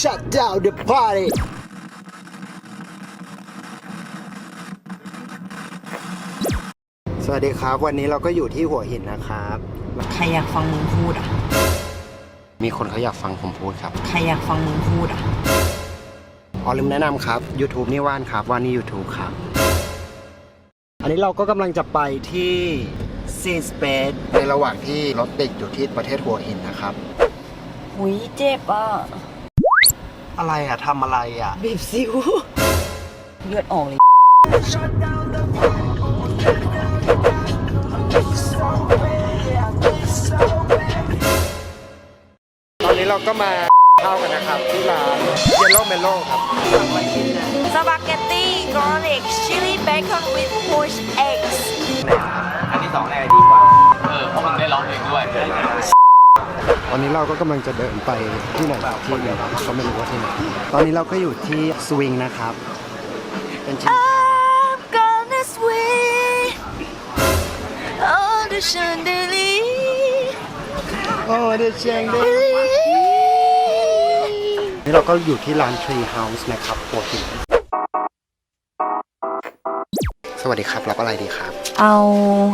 Shut down the party. สวัสดีครับ วันนี้เราก็อยู่ที่หัวหินนะครับ ใครอยากฟังมึงพูดอะ มีคนเขาอยากฟังผมพูดครับ ใครอยากฟังมึงพูดอะ อ๋อลืมแนะนำครับ YouTube นี่ว่านครับ ว่านนี่ YouTube ครับ อันนี้เราก็กำลังจะไปที่ซีสเปซในระหว่างที่รถติดอยู่ที่ประเทศหัวหินนะครับ หุยเจ็บอะ อะไรอะทำอะไรอะ บีบซิวเลือดออกเลย ตอนนี้เราก็มาเข้ากันนะครับที่ร้านเยลโล่เมโล่ครับสปาเกตตี้กอร์ลิกชิลลี่เบคอนวิดโพชเอ็กซ์อันที่สองแรกดีกว่า เออเพราะมันได้ร้องเพลงด้วยตอนนี้เราก็กำลังจะเดินไปที่ไหนสักที่หนึงครับก็ไม่รู้ว่าที่ไหนตอนนี้เราก็อยู่ที่สวิงนะครับ เป็นชิง I'm gonna swing on the chandelier โอ้เดชเชงเด นี่เราก็อยู่ที่ร้าน Tree House นะครับหัวหินสวัสดีครับ รับอะไรดีครับ เอา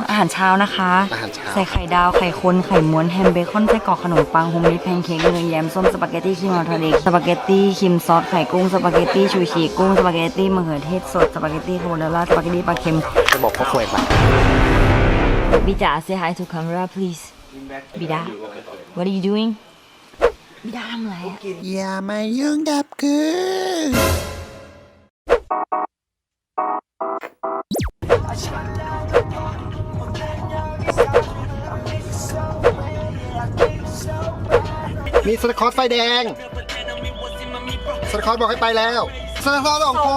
อาหารเช้านะคะ อาหารเช้า ใส่ไข่ดาวไข่คนไข่ม้วนแฮมเบคอนไส้กรอกขนมปังโฮมเมดแพนเค้กเนยแยมส้มสปาเกตตี้ครีมออทะเลสปาเกตตี้ครีมซอสไข่กุ้งสปาเกตตี้ชูชีกุ้งสปาเกตตี้มะเขือเทศสดสปาเกตตี้คาโบนาร่าสปาเกตตี้ปลาเค็มจะบอกเขาคุยไปบิดา say hi to camera please บิดา what are you doing ย่ามเลยอย่ามายุ่งกับคืนมีสตาร์คอร์สไฟแดงสตาร์คอร์สบอกให้ไปแล้วสตาร์คอร์สสองค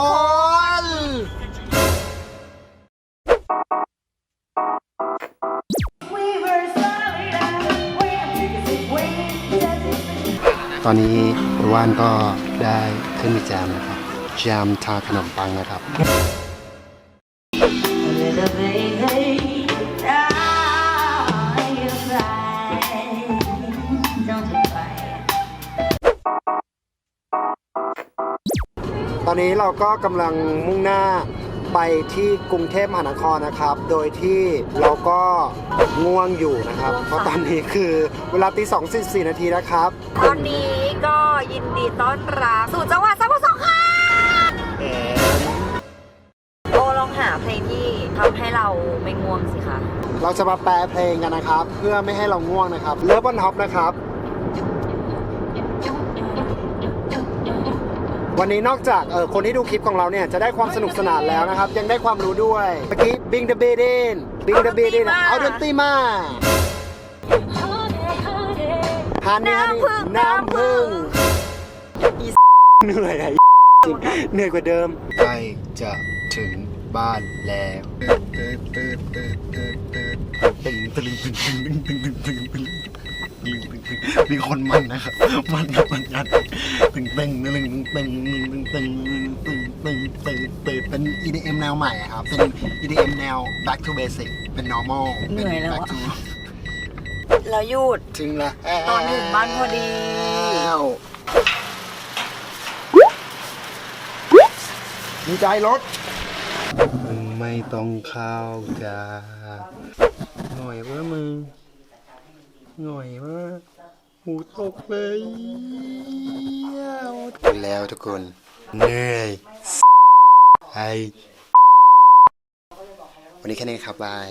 น อนนี้ว่านก็ได้ขึ้นมีแจมนะครับแจมทาขนมปังนะครับ ตอนนี้เราก็กำลังมุ่งหน้า ไปที่กรุงเทพมหานครนะครับ โดยที่เราก็ง่วงอยู่นะครับ เพราะตอนนี้คือเวลาตีสองสิบสี่นาทีนะครับ ตอนนี้ก็ยินดีต้อนรับสู่จังหวัดสมุทรสงครามโอลองหาเพลงที่ทำให้เราไม่ง่วงสิคะ เราจะมาแปลเพลงกันนะครับ เพื่อไม่ให้เราง่วงนะครับเลิฟบอนท็อปนะครับ วันนี้นอกจากเออคนที่ดูคลิปของเราเนี่ยจะได้ความสนุกสนานแล้วนะครับ ยังได้ความรู้ด้วยเมื่อกี้บิงเดอะเบเดนบิงเดอะเบเดนเอาดนตรีมาฮันนี่ฮันนี่น้ำพึ่งเหนื่อยอะจริงเหนื่อยกว่าเดิมใกล้จะถึงบ้านแล้วตึงตึงตึงตึงตึงตึงตึงตึงตึง มีคนมันนะครับมันมันกันตึงตึงตึงตึงตึงตึงตึงตึงตึงตึงเป็น EDM แนวใหม่ครับ เป็น EDM แนว back to basic เป็น normal เหนื่อยแล้วอะแล้วหยุดถึงล้วตอนถึงบ้านพอดีดีใจรถมึงไม่ต้องเข้าจ้าหน่อยว่ามึงหน่อยว่า หูตกเลยแล้วทุกคนเหนื่อยไอวันนี้แค่นี้ครับบาย